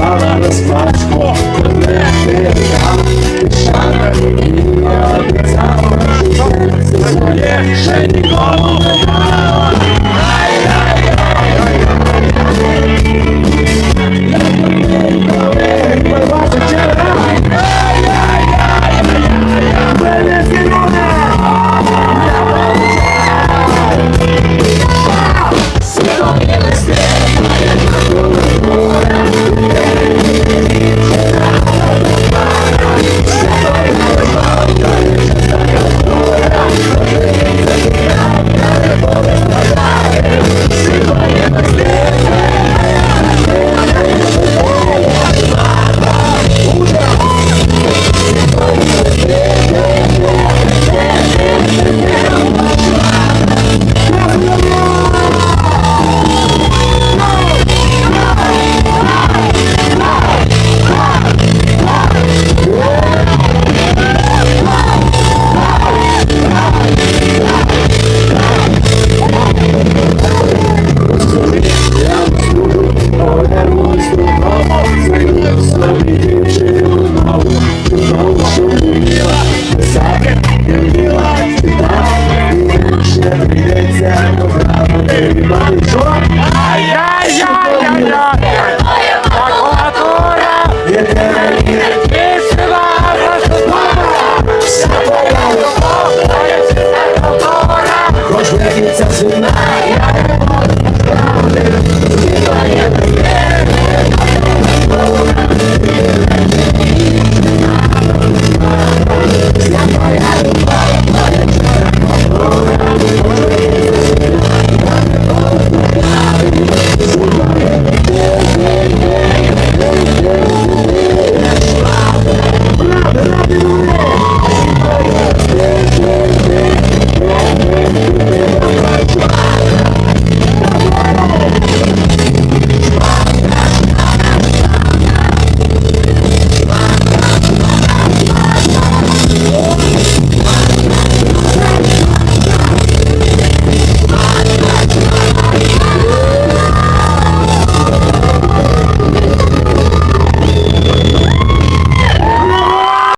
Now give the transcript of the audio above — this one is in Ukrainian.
Слава розпачку, коли ти там, пішана мені обіцяла. Yeah.